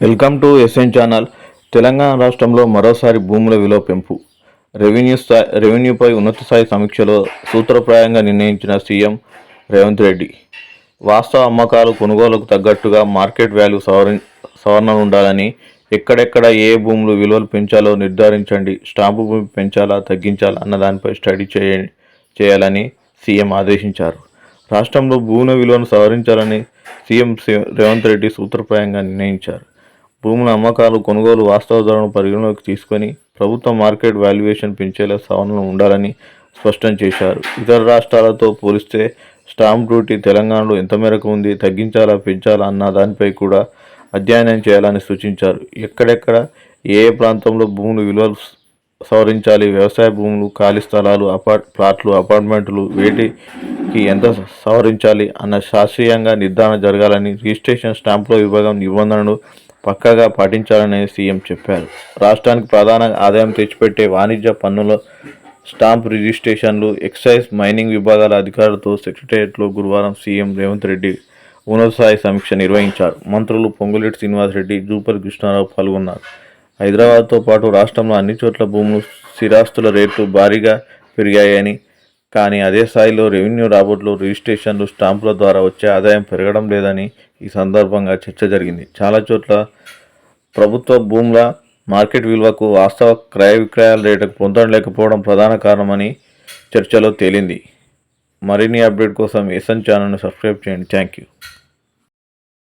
Welcome to SN channel. Telangana రాష్ట్రంలో మరోసారి భూముల విలువ పెంపు. రెవెన్యూ స్థాయి రెవెన్యూపై ఉన్నత స్థాయి సమీక్షలో సూత్రప్రాయంగా నిర్ణయించిన సీఎం రేవంత్ రెడ్డి వాస్తవ అమ్మకాలు కొనుగోలుకు తగ్గట్టుగా మార్కెట్ వాల్యూ సవరి సవరణ ఉండాలని ఎక్కడెక్కడ ఏ భూములు విలువలు పెంచాలో నిర్ధారించండి స్టాంపు భూమి పెంచాలా తగ్గించాలా అన్న దానిపై స్టడీ చేయ చేయాలని సీఎం ఆదేశించారు. రాష్ట్రంలో భూముల విలువను సవరించాలని సీఎం రేవంత్ రెడ్డి సూత్రప్రాయంగా నిర్ణయించారు. భూముల అమ్మకాలు కొనుగోలు వాస్తవ ధరను పరిగణలోకి తీసుకొని ప్రభుత్వ మార్కెట్ వాల్యుయేషన్ పెంచేలా సవరణలు ఉండాలని స్పష్టం చేశారు. ఇతర రాష్ట్రాలతో పోలిస్తే స్టాంప్ డ్యూటీ తెలంగాణలో ఎంత మేరకు ఉంది తగ్గించాలా పెంచాలా అన్న దానిపై కూడా అధ్యయనం చేయాలని సూచించారు. ఎక్కడెక్కడ ఏ ఏ ప్రాంతంలో భూములు విలువలు సవరించాలి వ్యవసాయ భూములు ఖాళీ స్థలాలు అపార్ట్ ప్లాట్లు అపార్ట్మెంట్లు వేటికి ఎంత సవరించాలి అన్న శాస్త్రీయంగా నిర్ధారణ జరగాలని రిజిస్ట్రేషన్ స్టాంపుల విభాగం నిబంధనలు పక్కాగా పాటించాలని సీఎం చెప్పారు. రాష్ట్రానికి ప్రధాన ఆదాయం తెచ్చిపెట్టే వాణిజ్య పన్నుల స్టాంప్ రిజిస్ట్రేషన్లు ఎక్సైజ్ మైనింగ్ విభాగాల అధికారులతో సెక్రటేరియట్లో గురువారం సీఎం రేవంత్ రెడ్డి ఉన్నతస్థాయి సమీక్ష నిర్వహించారు. మంత్రులు పొంగులేటి శ్రీనివాసరెడ్డి జూపర్ కృష్ణారావు పాల్గొన్నారు. హైదరాబాద్తో పాటు రాష్ట్రంలో అన్ని చోట్ల భూములు స్థిరాస్తుల రేట్లు భారీగా పెరిగాయని కానీ అదే స్థాయిలో రెవెన్యూ రాబర్ట్లు రిజిస్ట్రేషన్లు స్టాంపుల ద్వారా వచ్చే ఆదాయం పెరగడం లేదని ఈ సందర్భంగా చర్చ జరిగింది. చాలా చోట్ల ప్రభుత్వ భూముల మార్కెట్ విలువకు వాస్తవ క్రయ విక్రయాల రేటుకు పొందడం లేకపోవడం ప్రధాన కారణమని చర్చలో తేలింది. మరిన్ని అప్డేట్ కోసం ఎస్ఎన్ ఛానల్ను సబ్స్క్రైబ్ చేయండి. Thank you.